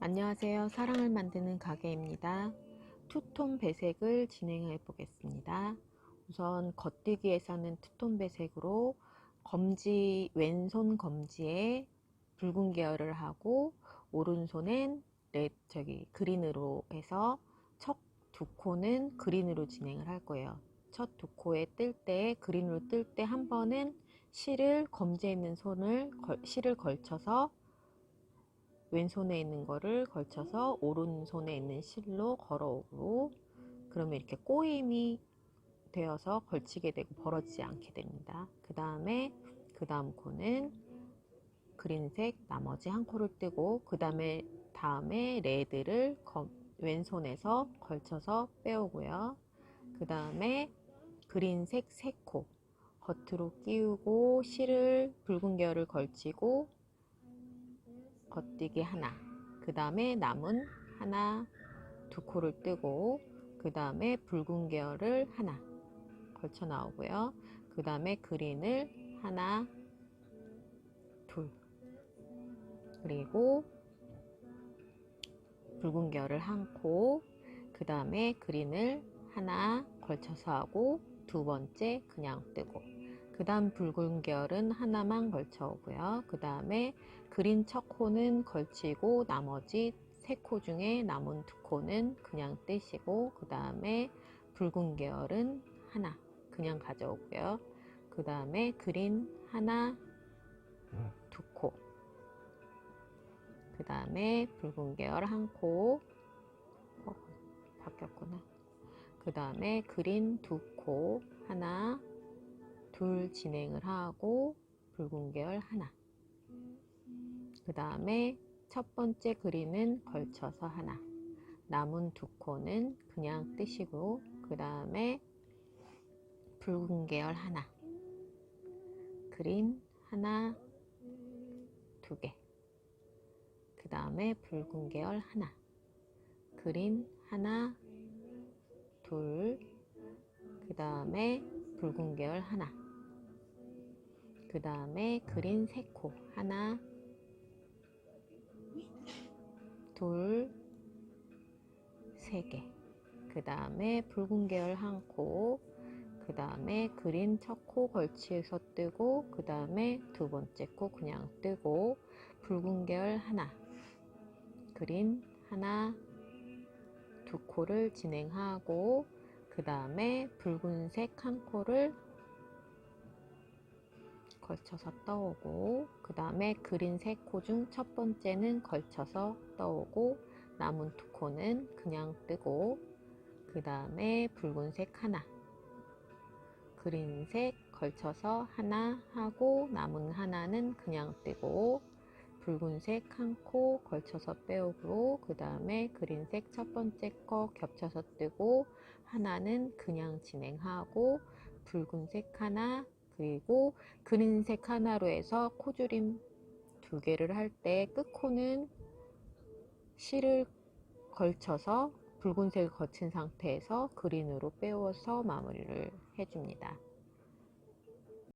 안녕하세요. 사랑을 만드는 가게입니다. 투톤 배색을 진행해 보겠습니다. 우선 겉뜨기에서는 투톤 배색으로 검지, 왼손 검지에 붉은 계열을 하고 오른손엔 레, 저기 그린으로 해서 첫 두 코는 그린으로 진행을 할 거예요. 첫 두 코에 뜰 때 그린으로 뜰 때 한 번은 실을 검지에 있는 손을 걸, 실을 걸쳐서 왼손에 있는 거를 걸쳐서 오른손에 있는 실로 걸어오고 그러면 이렇게 꼬임이 되어서 걸치게 되고 벌어지지 않게 됩니다. 그 다음에 그 다음 코는 그린색 나머지 한 코를 뜨고 그 다음에 다음에 레드를 왼손에서 걸쳐서 빼오고요. 그 다음에 그린색 세코 겉으로 끼우고 실을 붉은 계열을 걸치고 겉뜨기 하나 그 다음에 남은 하나 두 코를 뜨고 그 다음에 붉은 계열을 하나 걸쳐 나오고요. 그 다음에 그린을 하나 둘. 그리고 붉은 계열을 한 코 그 다음에 그린을 하나 걸쳐서 하고 두 번째 그냥 뜨고 그 다음 붉은 계열은 하나만 걸쳐 오고요. 그 다음에 그린 첫 코는 걸치고 나머지 세 코 중에 남은 두 코는 그냥 떼시고 그 다음에 붉은 계열은 하나 그냥 가져오고요. 그 다음에 그린 하나 두 코. 그 다음에 붉은 계열 한 코. 어, 바뀌었구나. 그 다음에 그린 두 코 하나 둘 진행을 하고 붉은 계열 하나. 그 다음에 첫 번째 그린은 걸쳐서 하나. 남은 두 코는 그냥 뜨시고 그 다음에 붉은 계열 하나. 그린 하나 두개. 그 다음에 붉은 계열 하나. 그린 하나 둘. 그 다음에 붉은 계열 하나 그 다음에 그린 세코 하나 둘, 세 개. 그 다음에 붉은 계열 한 코. 그 다음에 그린 첫 코 걸치해서 뜨고, 그 다음에 두 번째 코 그냥 뜨고, 붉은 계열 하나. 그린 하나, 두 코를 진행하고, 그 다음에 붉은색 한 코를 걸쳐서 떠오고 그 다음에 그린 세 코 중 첫 번째는 걸쳐서 떠오고 남은 두 코는 그냥 뜨고 그 다음에 붉은색 하나. 그린색 걸쳐서 하나 하고 남은 하나는 그냥 뜨고 붉은색 한 코 걸쳐서 빼오고 그 다음에 그린색 첫 번째 거 겹쳐서 뜨고 하나는 그냥 진행하고 붉은색 하나 그리고 그린색 하나로 해서 코줄임 두 개를 할 때 끝코는 실을 걸쳐서 붉은색을 거친 상태에서 그린으로 빼워서 마무리를 해줍니다.